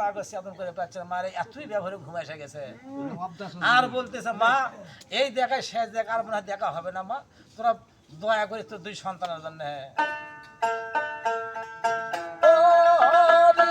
মা গেছে আদর করে পাচ্ছে না। মারে এতই ব্যবহারে ঘুমা এসে গেছে। আর বলতেছে মা এই দেখায় শেষ দেখা আর মনে হয় দেখা হবে না মা। তোরা দয়া করে তোর দুই সন্তানের জন্য ও রে,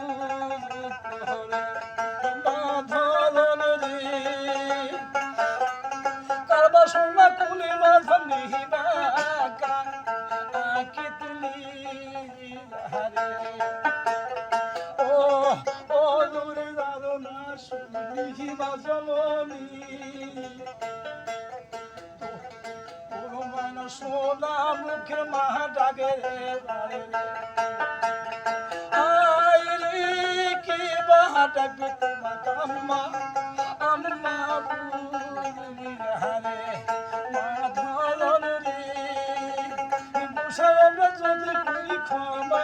সোনা মুখে মা ডাকে রে। কি বাহা ডাকবে তোমাকে আম্মা আম্মা বুঝলি হারে মা ধরন রে। বসে আমরা যদি ক্ষমা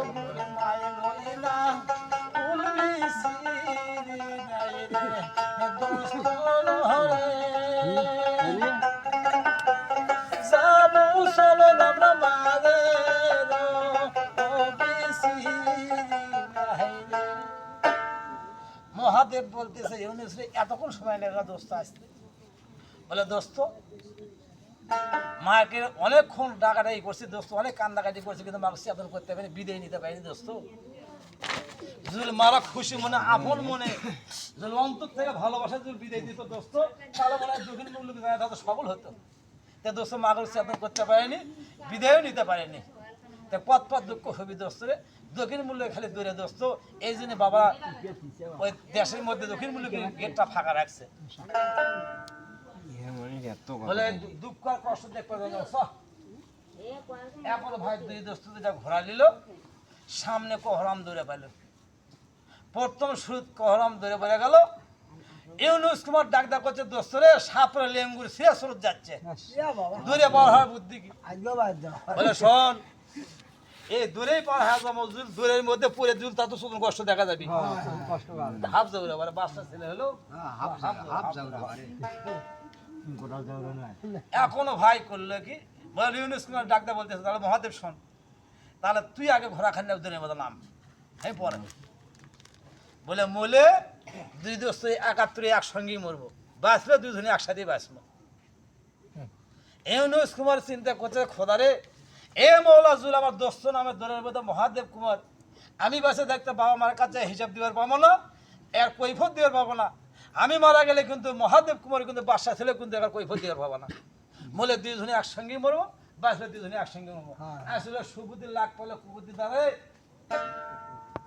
মহাদেব বলতেছে, ইউনুস রে, এতক্ষণ সময় লেগে দোস্ত আসতে। বলে, দোস্ত, মাকে অনেকক্ষণ ডাকাডাকি করছি, দোস্ত, অনেক কান্দাকাটি করছি, কিন্তু মাকে চেতন করতে পারি বিদায় নিতে পারিনি, দোস্ত। মারা খুশি মনে, আপন মনে অন্তর থেকে ভালোবাসা যদি বিদায় দিত দোস্ত। তাহলে মনে হয় মুল্লুক যায় সফল হতো। তা দোস্ত, মাকে চেতন করতে পারেনি, বিদায়ও নিতে পারেনি। তা পথ পথ দুঃখ হবি দোস্ত রে। দক্ষিণ মূল্য খালি দূরে দোস্ত। এই জন্য বাবা ওই দেশের মধ্যে দক্ষিণ মূল্য গেটটা ফাঁকা রাখছে। বলে দুঃখ আর কষ্ট দেখতে এখন ভাই দুই দোস্ত দুটা ঘোরা নিল। সামনে কহরাম দৌড়ে পেল প্রথম সুদ কহরাম দৌড়ে পড়ে গেল। ইউনুস কুমার ডাক ডাক করছে দোস্তরে সাপরে লেঙ্গুর সে স্রোত যাচ্ছে। দূরে পার হওয়ার বুদ্ধি কি? বলে শোন এই দূরেই পার হয়ে দূরের মধ্যে তা তো শুধু কষ্ট দেখা যাবি। হাফ দৌড়ে বলে বাচ্চা ছেলে হলো এখনও ভাই করল কি? বলে ইউনুস কুমার ডাক্তার বলতেছে তাহলে মহাদেব শোন তাহলে তুই আগে ঘোড়া খান্না উদ্দিনের মতো নাম। হ্যাঁ পরে বলে মলে দুই দোস্ত একাত্তরে একসঙ্গেই মরবো। বাঁচলে দুজনে একসাথেই বাঁচবো। ইউনুস কুমার চিন্তা করছে খোদারে এ মৌলা জুল আমার দোস্ত নামের দলের মধ্যে মহাদেব কুমার। আমি বাসে দেখতে বাবা মার কাছে হিসাব দিবার পাবো না এর কৈফত দিবার পাবো না। আমি মারা গেলে কিন্তু মহাদেব কুমার কিন্তু বাসা ছেলে কিন্তু এবার কৈফত দিবার পাবো না। বলে দুইজনে একসঙ্গেই মরবো বাসলে দুজনে একসঙ্গে মরবো। আসলে সুবুদ্ধি লাগ পলে কুবুদ্ধি দ্বারে